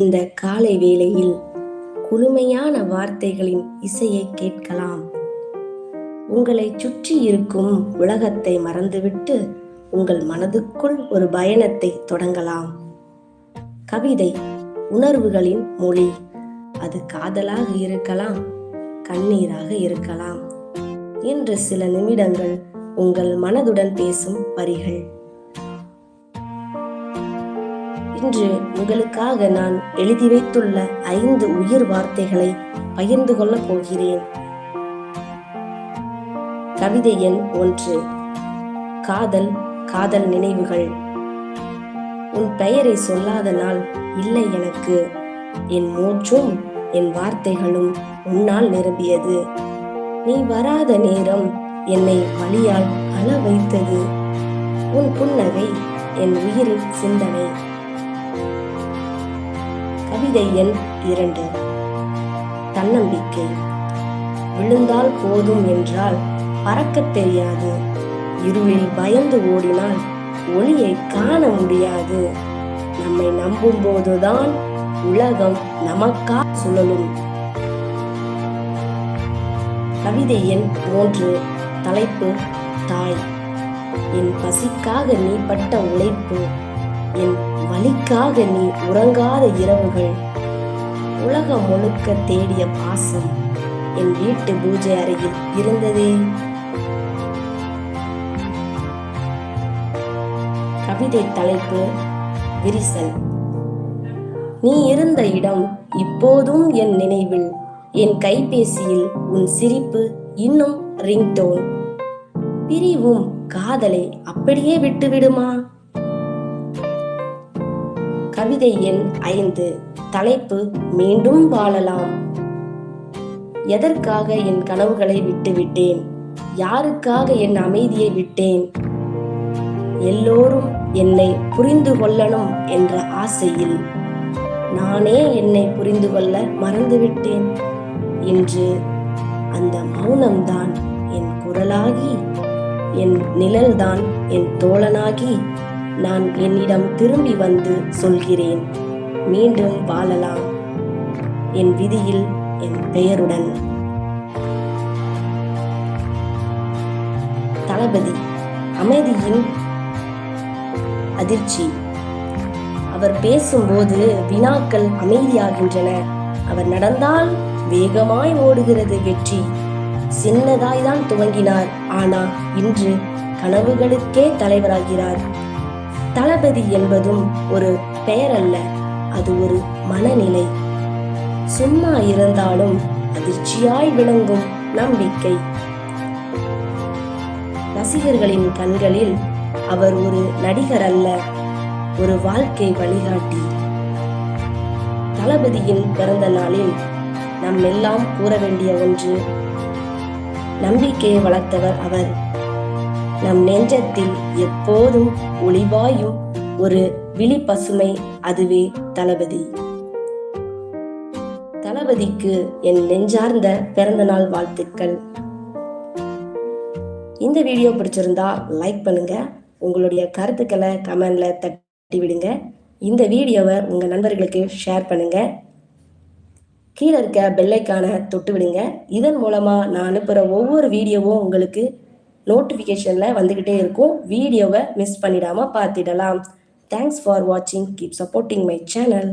இந்த காலை வேளையில் குளுமையான வார்த்தைகளின் இசையை கேட்கலாம். உங்களை சுற்றி இருக்கும் உலகத்தை மறந்துவிட்டு உங்கள் மனதுக்குள் ஒரு பயணத்தை தொடங்கலாம். கவிதை உணர்வுகளின் மொழி. அது காதலாக இருக்கலாம் கண்ணீராக இருக்கலாம். இன்று சில நிமிடங்கள் உங்கள் மனதுடன் பேசும் வரிகள். இன்று உங்களுக்காக நான் எழுதி வைத்துள்ள ஐந்து உயிர் வார்த்தைகளை பகிர்ந்து கொள்ளப் போகிறேன். கவிதை எண் ஒன்று. காதல் காதல் நினைவுகள். உன் பெயரை சொல்லாத நாள் இல்லை எனக்கு. என் மூச்சும் என் வார்த்தைகளும் உன்னால் நிரம்பியது. நீ வராத நேரம் என்னை வழியால் அழ வைத்தது உன் புன்னகை என் உயிரின் சிந்தனை. கவிதை எண் இரண்டு. தன்னம்பிக்கை. விழுந்தால் போதும் என்றால் பறக்கத் தெரியாது. இருளில் பயந்து ஓடினால் ஒளியை காண முடியாது. நம்மை நம்பும் போதுதான் உலகம் நமக்கா சுழலும். கவிதை எண் மூன்று தலைப்பு தாய். என் பசிக்காக நீ பட்ட உழைப்பு என் வலிக்காக நீ உறங்காத இரவுகள். உலகம் முழுக்க தேடிய பாசம் என் வீட்டு பூஜை அறையில் இருந்ததே. கவிதை தலைப்பு விரிசல். நீ இருந்த இடம் இப்போதும் என் நினைவில் என் கைபேசியில் உன் சிரிப்பு இன்னும் ரிங்டோன். பிரிவும் காதலை அப்படியே விட்டுவிடுமா? கவிதை எண் ஐந்து தலைப்பு மீண்டும் வாழலாம். எதற்காக என் கனவுகளை விட்டுவிட்டேன்? யாருக்காக என் அமைதியை விட்டேன்? எல்லோரும் என்னை புரிந்து கொள்ளணும் என்ற ஆசையில் நானே என்னை புரிந்து கொள்ள மறந்துவிட்டேன். இன்று அந்த மௌனம்தான் என் குரலாகி என் நிழல்தான் என் தோழனாகி நான் என்னிடம் திரும்பி வந்து சொல்கிறேன். மீண்டும் வாழலாம். என் விதியில் என் பெயருடன். தளபதி அமைதியின் அதிர்ச்சி. அவர் பேசும்போது வினாக்கள் அமைதியாகின்றன. அவர் நடந்தால் வேகமாய் ஓடுகிறது வெற்றி. சின்னதாய் தான் துவங்கினார். ஆனா இன்று கனவுகளுக்கே தலைவராகிறார். தளபதி என்பதும் ஒரு பெயர் அல்ல அது ஒரு மனநிலை. சும்மா இருந்தாலும் அதிர்ச்சியாய் விளங்கும் நம்பிக்கை. ரசிகர்களின் கண்களில் அவர் ஒரு நடிகர் அல்ல ஒரு வாழ்க்கை வழிகாட்டி. தளபதியின் பிறந்த நாளில் நம் எல்லாம் கூற வேண்டிய ஒன்று நம்பிக்கையை வளர்த்தவர் அவர். நம் நெஞ்சத்தில் எப்போதும் ஒளிவாயும் ஒரு விழி பசுமை அதுவே தளபதி. தளபதிக்கு என் நெஞ்சார்ந்த பிறந்தநாள் வாழ்த்துக்கள். இந்த வீடியோ பிடிச்சிருந்தா லைக் பண்ணுங்க உங்களுடைய கருத்துக்களை கமெண்ட்ல தட்டி விடுங்க. இந்த வீடியோவை உங்க நண்பர்களுக்கு ஷேர் பண்ணுங்க. கீழே இருக்க பெல்லைக்கான தொட்டு விடுங்க. இதன் மூலமா நான் அனுப்புகிற ஒவ்வொரு வீடியோவும் உங்களுக்கு நோட்டிஃபிகேஷனில் வந்துக்கிட்டே இருக்கும். வீடியோவை மிஸ் பண்ணிடாமல் பார்த்திடலாம். தேங்க்ஸ் ஃபார் வாட்சிங் கீப் சப்போர்ட்டிங் மை சேனல்